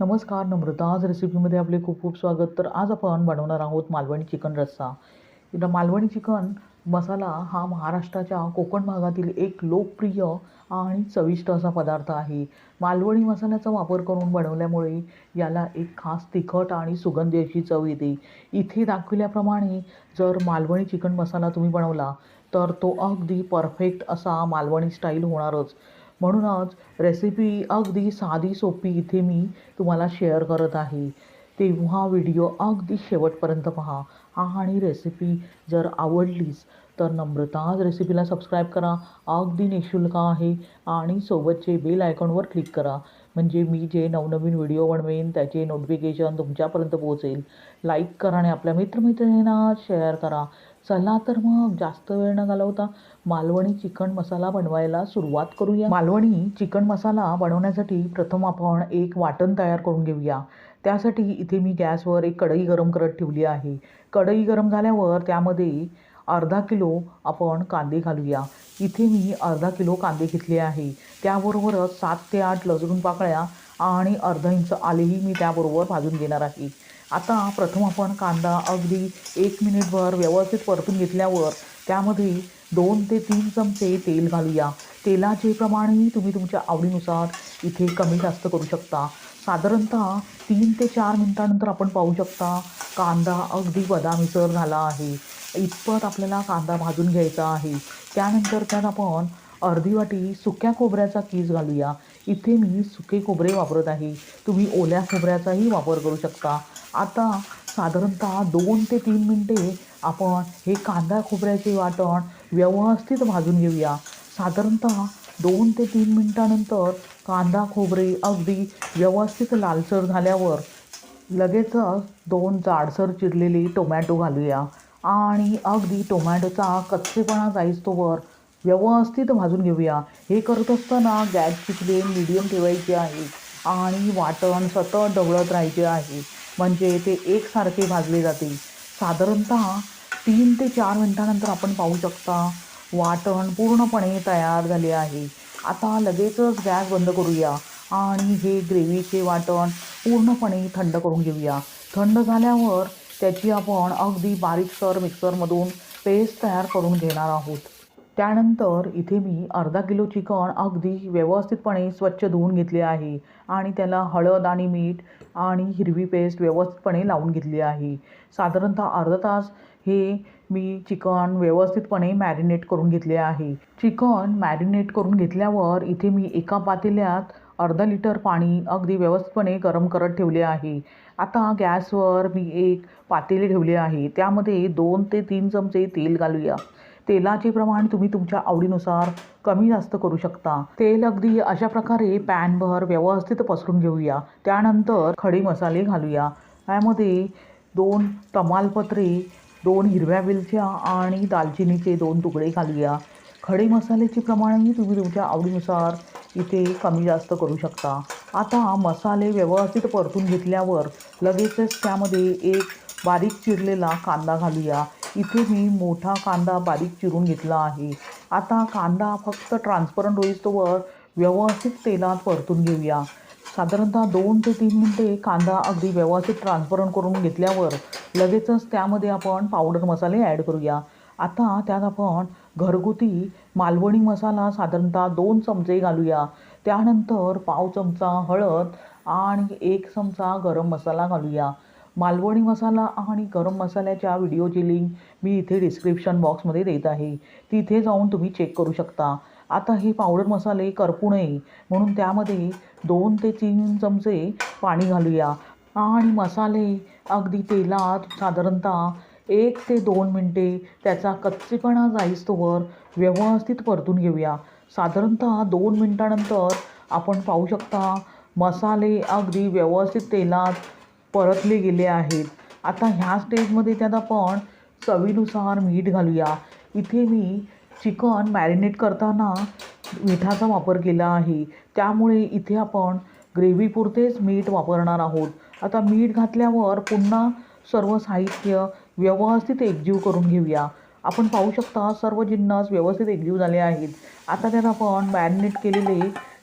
नमस्कार नम्रता. आज रेसिपीमध्ये आपले खूप खूप स्वागत. तर आज आपण बनवणार आहोत मालवणी चिकन रस्सा. मालवणी चिकन मसाला हा महाराष्ट्राच्या कोकण भागातील एक लोकप्रिय आणि चविष्ट असा पदार्थ आहे. मालवणी मसाल्याचा वापर करून बनवल्यामुळे याला एक खास तिखट आणि सुगंधी अशी चव येते. इथे दाखविल्याप्रमाणे जर मालवणी चिकन मसाला तुम्ही बनवला तर तो अगदी परफेक्ट असा मालवणी स्टाईल होणारच. म्हणूनच रेसिपी अगदी साधी सोपी इथे मी तुम्हाला शेअर करत आहे. तेव्हा व्हिडिओ अगदी शेवटपर्यंत पहा. आणि रेसिपी जर आवडलीच तर नम्रताज रेसिपीला सबस्क्राईब करा. अगदी निशुल्क आहे. आणि सोबतचे बेल आयकॉनवर क्लिक करा. म्हणजे मी जे नवनवीन व्हिडिओ बनवेन त्याचे नोटिफिकेशन तुमच्यापर्यंत पोहोचेल. लाईक करा आणि आपल्या मित्रमैत्रिणींना शेअर करा. चला तर मग जास्त वेळ न घालवता मालवणी चिकन मसाला बनवायला सुरुवात करूया. मालवणी चिकन मसाला बनवण्यासाठी प्रथम आपण एक वाटण तयार करून घेऊया. त्यासाठी इथे मी गॅसवर एक कढई गरम करत ठेवली आहे. कढई गरम झाल्यावर त्यामध्ये अर्धा किलो आपण कांदे घालूया. इथे मी अर्धा किलो कांदे घेतले आहे. त्याबरोबरच सात ते आठ लसूण पाकळ्या आणि अर्धा इंच आलेही मी त्याबरोबर भाजून घेणार आहे. आता प्रथम आपण कांदा अगदी एक मिनिटभर व्यवस्थित परतून घेतल्यावर त्यामध्ये दोन ते तीन चमचे तेल घालूया. तेलाचे प्रमाणही तुम्ही तुमच्या आवडीनुसार इथे कमी जास्त करू शकता. साधारणतः तीन ते चार मिनटानंतर आपण पाहू शकता कांदा अगदी बदामीसर झाला आहे. इतपत आपल्याला कांदा भाजून घ्यायचा आहे. त्यानंतर त्यात आपण अर्धी वाटी सुक्या खोबऱ्याचा कीस घालूया. इथे मी सुके खोबरे वापरत आहे. तुम्ही ओल्या खोबऱ्याचाही वापर करू शकता. आता साधारणतः दोन ते तीन मिनटे आपण हे कांदा खोबऱ्याचे वाटण व्यवस्थित भाजून घेऊया. साधारणतः दोन ते तीन मिनटानंतर कांदा खोबरे अगदी व्यवस्थित लालसर झाल्यावर लगेचच दोन जाडसर चिरलेली टोमॅटो घालूया. आणि अगदी टोमॅटोचा कच्चेपणा जाईस्तोवर व्यवस्थित भाजून घेऊया. हे करत असताना गॅसची फ्लेम मिडियम ठेवायची आहे आणि वाटण सतत ढवळत राहायचे आहे. म्हणजे ते एकसारखे भाजले जाते. साधारणतः तीन ते चार मिनटानंतर आपण पाहू शकता वाटण पूर्णपणे तयार झाले आहे. आता लगेचच गॅस बंद करूया आणि हे ग्रेव्हीचे वाटण पूर्णपणे थंड करून घेऊया. थंड झाल्यावर त्याची आपण अगदी बारीकसर मिक्सरमधून पेस्ट तयार करून घेणार आहोत. त्यानंतर इथे मी अर्धा किलो चिकन अगदी व्यवस्थितपणे स्वच्छ धुवून घेतले आहे आणि त्याला हळद आणि मीठ आणि हिरवी पेस्ट व्यवस्थितपणे लावून घेतली आहे. साधारणतः अर्धा तास हे मी चिकन व्यवस्थितपणे मॅरिनेट करून घेतले आहे. चिकन मॅरिनेट करून घेतल्यावर इथे मी एका पातेल्यात अर्धा लिटर पाणी अगदी व्यवस्थितपणे गरम करत ठेवले आहे. आता गॅसवर मी एक पातेले ठेवले आहे. त्यामध्ये दोन ते तीन चमचे तेल घालूया. तेलाचे प्रमाण तुम्ही तुमच्या आवडीनुसार कमी जास्त करू शकता. तेल अगदी अशा प्रकारे पॅनभर व्यवस्थित पसरून घेऊया. त्यानंतर खडे मसाले घालूया. त्यामध्ये दोन तमालपत्रे दोन हिरव्या वेलच्या आणि दालचिनीचे दोन तुकडे घालूया. खडे मसाल्याचे प्रमाणही तुम्ही तुमच्या आवडीनुसार इथे कमी जास्त करू शकता. आता मसाले व्यवस्थित परतून घेतल्यावर लगेचच त्यामध्ये एक बारीक चिरलेला कांदा घालूया. इथे मी मोठा कांदा बारीक चिरून घेतला आहे. आता कांदा फक्त ट्रान्सपरंट होईस्तोवर व्यवस्थित तेलात परतून घेऊया. साधारणतः दोन ते तीन मिनटे कांदा अगदी व्यवस्थित ट्रान्सपरंट करून घेतल्यावर लगेचच त्यामध्ये आपण पावडर मसाले ॲड करूया. आता त्यात आपण घरगुती मालवणी मसाला साधारणतः दोन चमचे घालूया. त्यानंतर पाव चमचा हळद आणि एक चमचा गरम मसाला घालूया. मालवणी मसाला आणि गरम मसाल्याच्या व्हिडिओची लिंक मी इथे डिस्क्रिप्शन बॉक्समध्ये देत आहे. तिथे जाऊन तुम्ही चेक करू शकता. आता हे पावडर मसाले करपू नये. म्हणून त्यामध्ये दोन ते तीन चमचे पाणी घालूया. आणि मसाले अगदी तेलात साधारणतः एक ते दोन मिनटे त्याचा कच्चेपणा जाईस्तोवर व्यवस्थित परतून घेऊया. साधारणतः दोन मिनटानंतर आपण पाहू शकता मसाले अगदी व्यवस्थित तेलात परतले गेले आहेत. आता ह्या स्टेजमध्ये त्यात आपण चवीनुसार मीठ घालूया. इथे मी चिकन मॅरिनेट करताना मिठाचा वापर केला आहे. त्यामुळे इथे आपण ग्रेव्हीपुरतेच मीठ वापरणार आहोत. आता मीठ घातल्यावर पुन्हा सर्व साहित्य व्यवस्थित एकजीव करून घेऊया. आपण पाहू शकता सर्व जिन्नस व्यवस्थित एकजीव झाले आहेत. आता त्यात आपण मॅरिनेट केलेले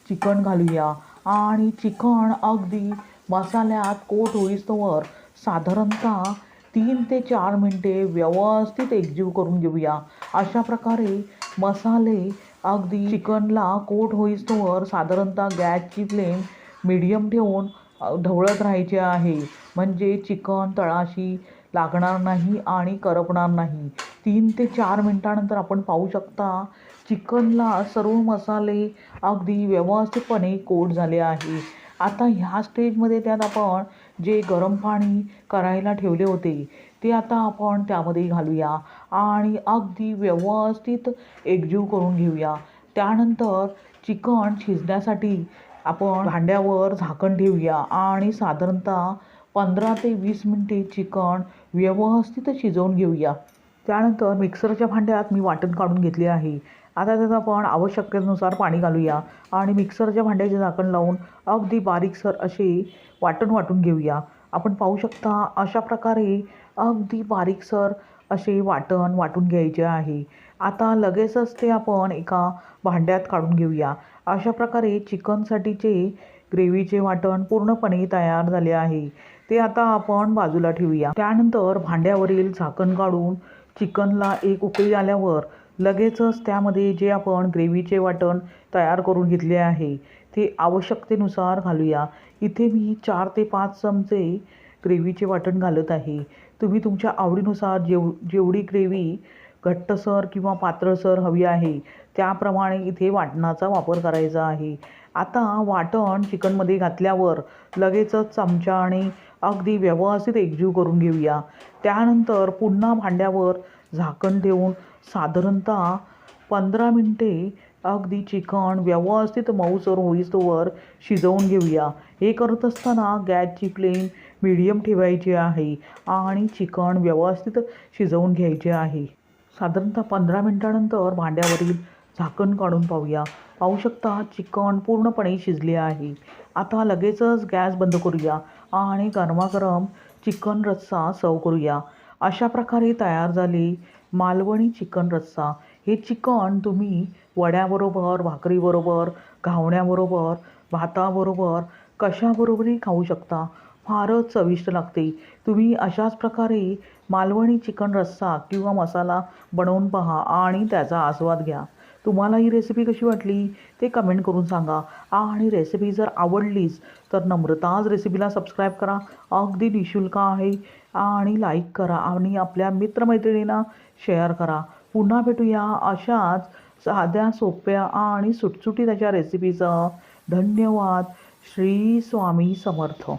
चिकन घालूया. आणि चिकन अगदी मसाल्यात कोट होईस्तोवर साधारणतः तीन ते चार मिनटे व्यवस्थित एकजीव करून घेऊया. अशा प्रकारे मसाले अगदी चिकनला कोट होईस्तोवर साधारणतः गॅसची फ्लेम मिडियम ठेवून ढवळत राहायचे आहे. म्हणजे चिकन तळाशी लागणार नाही आणि करपणार नाही. तीन ते चार मिनटानंतर आपण पाहू शकता चिकनला सर्व मसाले अगदी व्यवस्थितपणे कोट झाले आहे. आता ह्या स्टेजमध्ये त्यात आपण जे गरम पाणी करायला ठेवले होते ते आता आपण त्यामध्ये घालूया आणि अगदी व्यवस्थित एकजीव करून घेऊया. त्यानंतर चिकन शिजण्यासाठी आपण भांड्यावर झाकण ठेवूया आणि साधारणतः पंधरा ते वीस मिनटे चिकन व्यवस्थित शिजवून घेऊया. त्यानंतर मिक्सरच्या भांड्यात मी वाटण काढून घेतले आहे. आता त्यात आपण आवश्यकतेनुसार पाणी घालूया आणि मिक्सरच्या भांड्याचे झाकण लावून अगदी बारीकसर असे वाटण वाटून घेऊया. आपण पाहू शकता अशा प्रकारे अगदी बारीकसर असे वाटण वाटून घ्यायचे आहे. आता लगेचच ते आपण एका भांड्यात काढून घेऊया. अशा प्रकारे चिकनसाठीचे ग्रेव्हीचे वाटण पूर्णपणे तयार झाले आहे. ते आता आपण बाजूला ठेवूया. त्यानंतर भांड्यावरील झाकण काढून चिकनला एक उकळी आल्यावर लगेचच त्यामध्ये जे आपण ग्रेव्हीचे वाटण तयार करून घेतले आहे ते आवश्यकतेनुसार घालूया. इथे मी चार ते पाच चमचे ग्रेव्हीचे वाटण घालत आहे. तुम्ही तुमच्या आवडीनुसार जेव जेवढी ग्रेव्ही घट्टसर किंवा पातळसर हवी आहे त्याप्रमाणे इथे वाटणाचा वापर करायचा आहे. आता वाटण चिकनमध्ये घातल्यावर लगेचच चमच्याने अगदी व्यवस्थित एकजीव करून घेऊया. त्यानंतर पुन्हा भांड्यावर झाकण देऊन साधारणतः पंधरा मिनटे अगदी चिकन व्यवस्थित मऊसर होईस्तोवर शिजवून घेऊया. हे करत असताना गॅसची फ्लेम मिडियम ठेवायची आहे आणि चिकन व्यवस्थित शिजवून घ्यायचे आहे. साधारणतः पंधरा मिनटानंतर भांड्यावरील झाकण काढून पाहूया. पाहू शकता चिकन पूर्णपणे शिजले आहे. आता लगेचच गॅस बंद करूया आणि गरमागरम चिकन रस्सा सर्व करूया. अशा प्रकारे तयार झाले. मालवणी चिकन रस्सा. हे चिकन तुम्ही वड्याबरोबर भाकरीबरोबर घावण्याबरोबर भाताबरोबर कशाबरोबरही खाऊ शकता? फारच चविष्ट लागते. तुम्ही अशाच प्रकारे मालवणी चिकन रस्सा किंवा मसाला बनवून पहा आणि त्याचा आस्वाद घ्या. तुम्हाला ही रेसिपी कशी वाटली? ते कमेंट करून सांगा. आणि रेसिपी जर आवडलीच तर नम्रताज रेसिपीला सबस्क्राईब करा. अगदी निशुल्क आहे. आणि लाईक करा आणि आपल्या मित्रमैत्रिणींना शेअर करा. पुन्हा भेटूया अशाच साध्या सोप्या आणि सुटसुटीत अशा रेसिपीचं धन्यवाद. श्री स्वामी समर्थ.